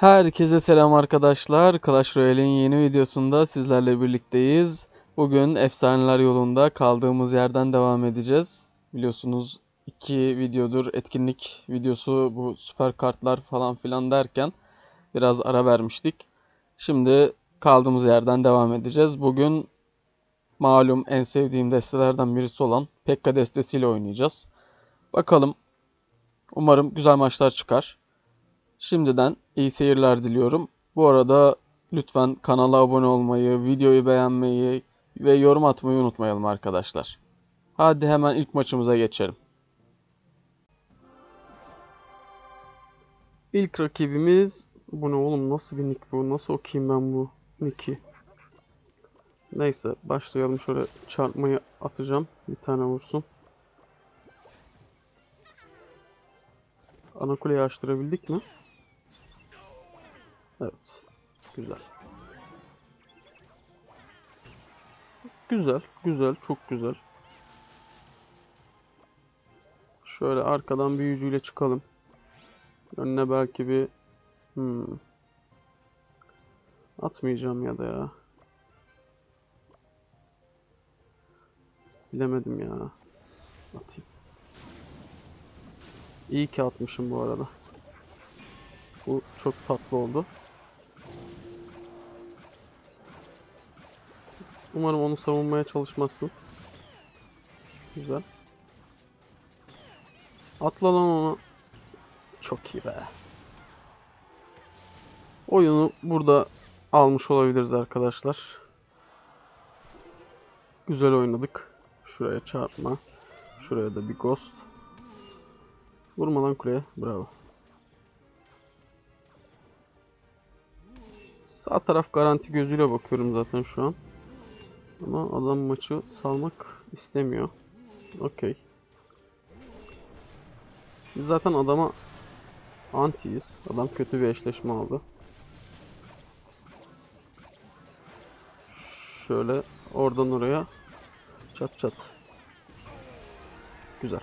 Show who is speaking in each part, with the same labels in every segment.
Speaker 1: Herkese selam arkadaşlar. Clash Royale'in yeni videosunda sizlerle birlikteyiz. Bugün Efsaneler yolunda kaldığımız yerden devam edeceğiz. Biliyorsunuz iki videodur etkinlik videosu bu süper kartlar falan filan derken biraz ara vermiştik. Şimdi kaldığımız yerden devam edeceğiz. Bugün malum en sevdiğim destelerden birisi olan Pekka destesiyle oynayacağız. Bakalım. Umarım güzel maçlar çıkar. Şimdiden iyi seyirler diliyorum. Bu arada lütfen kanala abone olmayı, videoyu beğenmeyi ve yorum atmayı unutmayalım arkadaşlar. Hadi hemen ilk maçımıza geçelim. İlk rakibimiz bu ne oğlum nasıl bir nick bu? Nasıl okuyayım ben bu nick'i? Neyse başlayalım şöyle çarpmayı atacağım. Bir tane vursun. Ana kuleyi açtırabildik mi? Evet. Güzel. Güzel, güzel, çok güzel. Şöyle arkadan büyücüyle çıkalım. Önüne belki bir hmm. Atmayacağım ya da ya. Bilemedim ya. Atayım. İyi ki atmışım bu arada. Bu çok tatlı oldu. Umarım onu savunmaya çalışmazsın. Güzel. Atla lan onu. Çok iyi be. Oyunu burada almış olabiliriz arkadaşlar. Güzel oynadık. Şuraya çarpma. Şuraya da bir ghost. Vurma lan kuleye. Bravo. Sağ taraf garanti gözüyle bakıyorum zaten şu an. Ama adam maçı salmak istemiyor. Okey. Biz zaten adama antiyiz. Adam kötü bir eşleşme aldı. Şöyle oradan oraya çat çat. Güzel.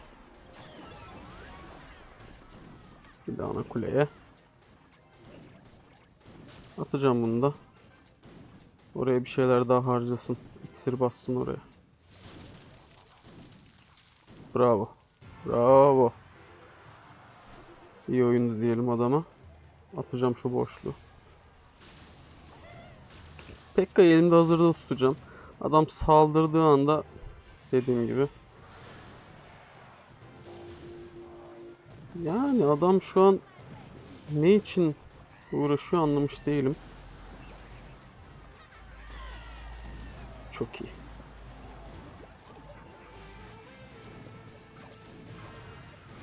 Speaker 1: Bir de ana kuleye. Atacağım bunu da. Oraya bir şeyler daha harcasın. İksir bassın oraya. Bravo. Bravo. İyi oyundu diyelim adama. Atacağım şu boşluğu. Pekka'yı elimde hazırda tutacağım. Adam saldırdığı anda dediğim gibi. Yani adam şu an ne için uğraşıyor anlamış değilim. Çok iyi.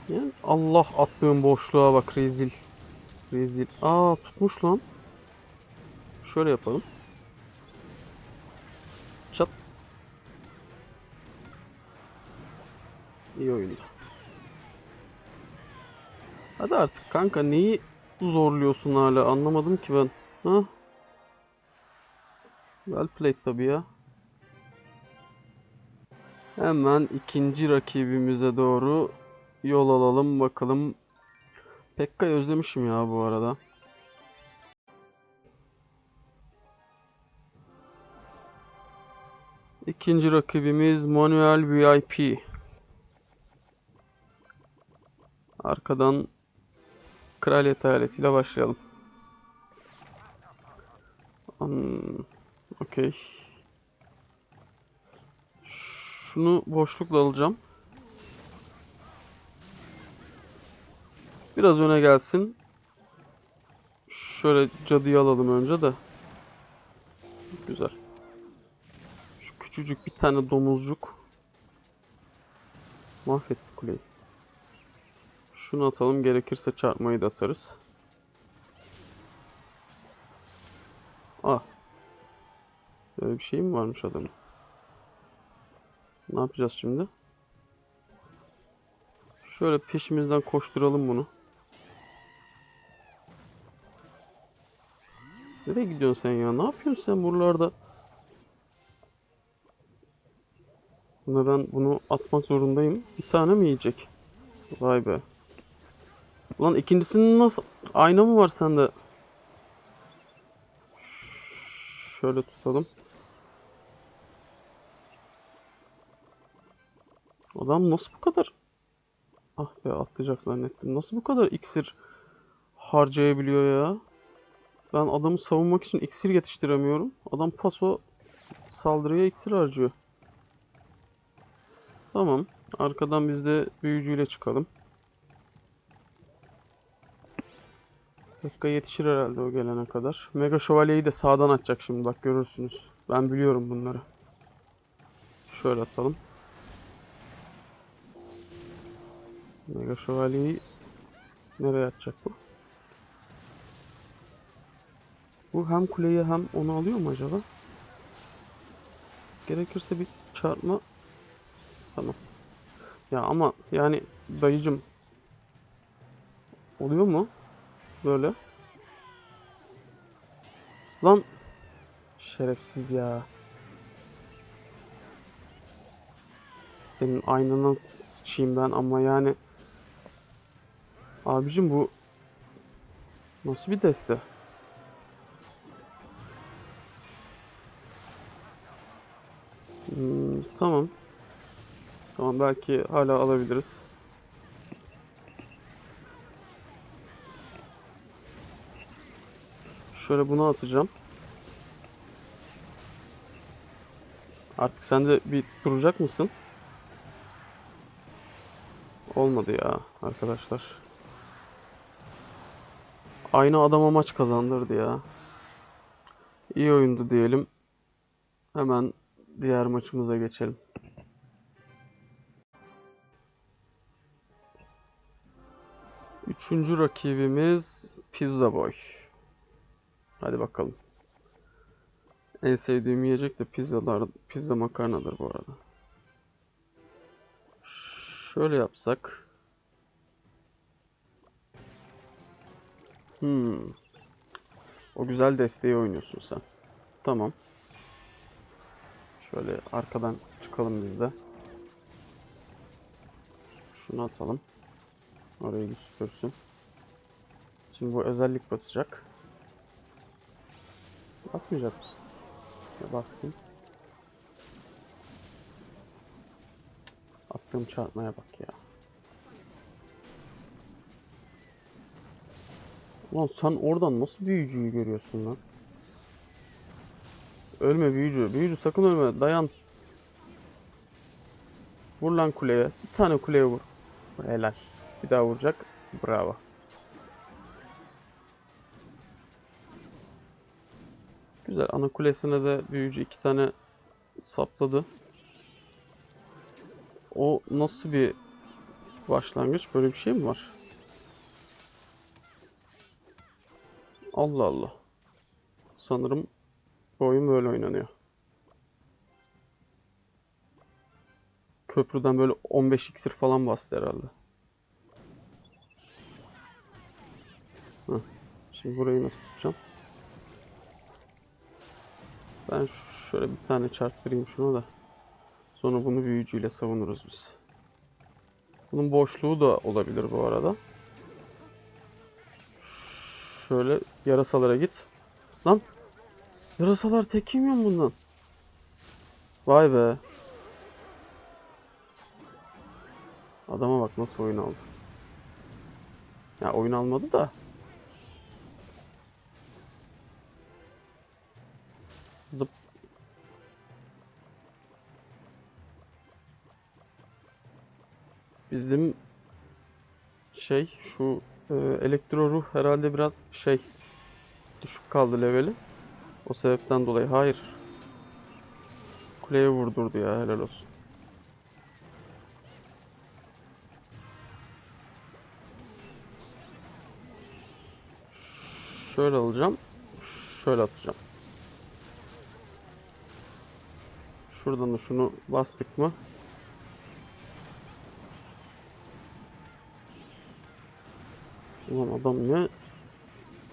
Speaker 1: Yani Allah attığım boşluğa bak rezil. Rezil. Aa tutmuş lan. Şöyle yapalım. Çat. İyi oyundu. Hadi artık kanka neyi zorluyorsun hala anlamadım ki ben. Ha? Well played tabii ya. Hemen ikinci rakibimize doğru yol alalım bakalım. Pekka'yı özlemişim ya bu arada. İkinci rakibimiz Manuel VIP. Arkadan Kraliyet hayaletiyle başlayalım. Hmm, Okey. Şunu boşlukla alacağım. Biraz öne gelsin. Şöyle cadıyı alalım önce de. Güzel. Şu küçücük bir tane domuzcuk. Mahvetti kuleyi. Şunu atalım. Gerekirse çarpmayı da atarız. Ah. Böyle bir şey mi varmış adamın? Ne yapacağız şimdi? Şöyle peşimizden koşturalım bunu. Nereye gidiyorsun sen ya? Ne yapıyorsun sen buralarda? Buna ben bunu atmak zorundayım. Bir tane mi yiyecek? Vay be. Lan ikincisinin nasıl... Ayna mı var sende? Şöyle tutalım. Adam nasıl bu kadar... Ah be atlayacak zannettim. Nasıl bu kadar iksir harcayabiliyor ya? Ben adamı savunmak için iksir yetiştiremiyorum. Adam paso saldırıya iksir harcıyor. Tamam. Arkadan biz de büyücüyle çıkalım. Dakika yetişir herhalde o gelene kadar. Mega şövalyeyi de sağdan atacak şimdi bak görürsünüz. Ben biliyorum bunları. Şöyle atalım. Mega şövalyeyi nereye atacak bu? Bu hem kuleyi hem onu alıyor mu acaba? Gerekirse bir çarpma. Tamam. Ya ama yani dayıcım oluyor mu? Böyle. Lan şerefsiz ya. Senin aynını sıçayım ben ama yani Abicim bu nasıl bir deste? Hmm, tamam. Tamam belki hala alabiliriz. Şöyle bunu atacağım. Artık sen de bir duracak mısın? Olmadı ya arkadaşlar. Aynı adama maç kazandırdı ya. İyi oyundu diyelim. Hemen diğer maçımıza geçelim. Üçüncü rakibimiz Pizza Boy. Hadi bakalım. En sevdiğim yiyecek de pizzalar, pizza makarnadır bu arada. Şöyle yapsak. Hmm. O güzel desteği oynuyorsun sen. Tamam. Şöyle arkadan çıkalım biz de. Şunu atalım. Orayı süpürsün. Şimdi bu özellik basacak. Basmayacak mısın? Ya bastım. Attığım çarpmaya bak ya. Ulan sen oradan nasıl büyücüyü görüyorsun lan? Ölme büyücü. Büyücü sakın ölme. Dayan. Vur lan kuleye. Bir tane kuleye vur. Helal. Bir daha vuracak. Bravo. Güzel. Ana kulesine de büyücü iki tane sapladı. O nasıl bir başlangıç? Böyle bir şey mi var? Allah Allah. Sanırım bu oyun böyle oynanıyor. Köprüden böyle 15 iksir falan bastı herhalde. Heh. Şimdi burayı nasıl tutacağım? Ben şöyle bir tane çarptırayım şunu da. Sonra bunu büyücüyle savunuruz biz. Bunun boşluğu da olabilir bu arada. Şöyle yarasalara git. Lan yarasalar tek yemiyor bundan? Vay be. Adama bak nasıl oyun aldı. Ya oyun almadı da. Zıp. Bizim şey şu e, elektro ruh herhalde biraz şey düşük kaldı leveli. O sebepten dolayı hayır. Kuleye vurdurdu ya helal olsun. Şöyle alacağım. Şöyle atacağım. Şuradan da şunu bastık mı? Ulan adam ne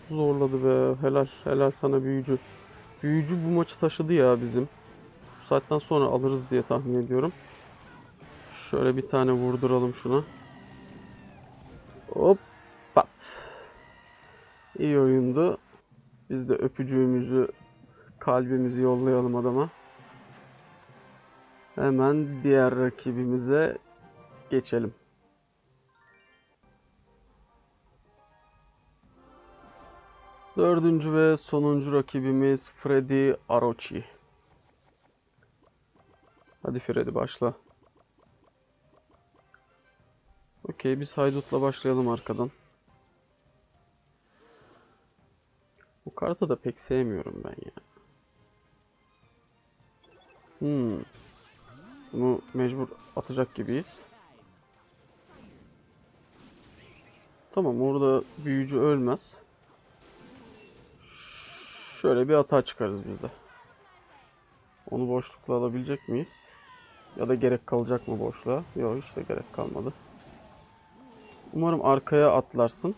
Speaker 1: zorladı be. Helal, helal sana büyücü. Büyücü bu maçı taşıdı ya bizim. Bu saatten sonra alırız diye tahmin ediyorum. Şöyle bir tane vurduralım şuna. Hop pat. İyi oyundu. Biz de öpücüğümüzü kalbimizi yollayalım adama. Hemen diğer rakibimize geçelim. Dördüncü ve sonuncu rakibimiz Freddy Arochi. Hadi Freddy başla. Okey biz haydutla başlayalım arkadan. Bu kartı da pek sevmiyorum ben ya. Hmm. Bunu mecbur atacak gibiyiz. Tamam orada büyücü ölmez. Şöyle bir hata çıkarız biz de. Onu boşlukla alabilecek miyiz? Ya da gerek kalacak mı boşluğa? Yok hiç de gerek kalmadı. Umarım arkaya atlarsın.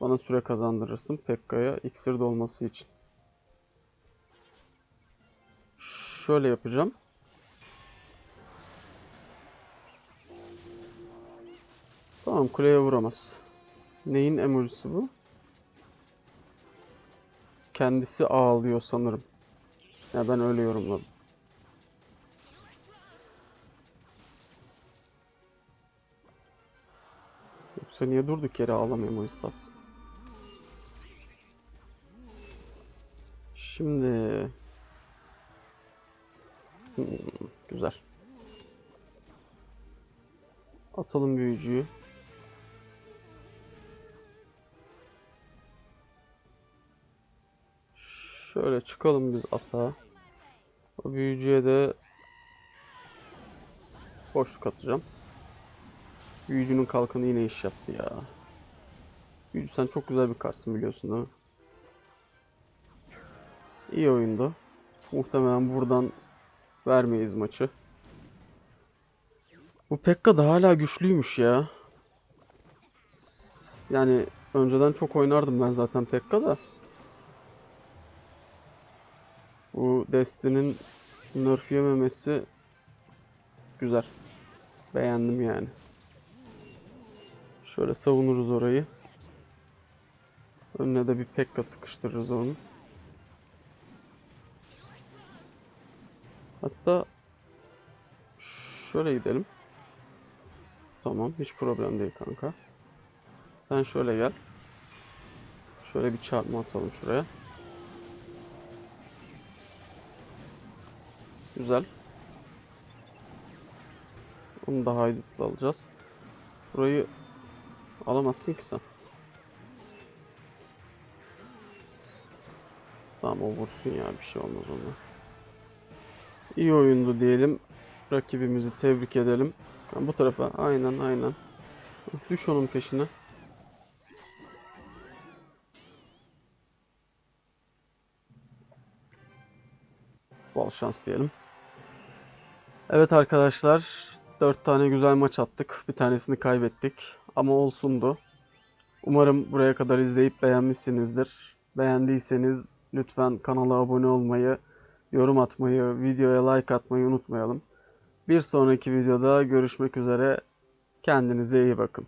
Speaker 1: Bana süre kazandırırsın Pekka'ya iksir dolması için. Şöyle yapacağım. Tamam kuleye vuramaz. Neyin emojisi bu? Kendisi ağlıyor sanırım. Ya ben öyle yorumladım. Yoksa niye durduk yere ağlama emojisi satsın? Şimdi... Hmm, güzel. Atalım büyücüyü. Şöyle çıkalım biz atağa. O büyücüye de boşluk atacağım. Büyücünün kalkanı yine iş yaptı ya. Büyücü sen çok güzel bir kartsın biliyorsun değil mi? İyi oyundu. Muhtemelen buradan vermeyiz maçı. Bu Pekka da hala güçlüymüş ya. Yani önceden çok oynardım ben zaten Pekka da. Bu Destiny'nin nerf yememesi güzel. Beğendim yani. Şöyle savunuruz orayı. Önüne de bir Pekka sıkıştırırız onu. Hatta şöyle gidelim. Tamam hiç problem değil kanka. Sen şöyle gel. Şöyle bir çarpma atalım şuraya. Güzel. Onu da haydutla alacağız. Burayı alamazsın ki sen. Tamam o vursun ya bir şey olmaz ona. İyi oyundu diyelim. Rakibimizi tebrik edelim. Ha, bu tarafa aynen aynen. Düş onun peşine. Bol şans diyelim. Evet arkadaşlar. 4 tane güzel maç attık. Bir tanesini kaybettik. Ama olsundu. Umarım buraya kadar izleyip beğenmişsinizdir. Beğendiyseniz lütfen kanala abone olmayı, yorum atmayı, videoya like atmayı unutmayalım. Bir sonraki videoda görüşmek üzere. Kendinize iyi bakın.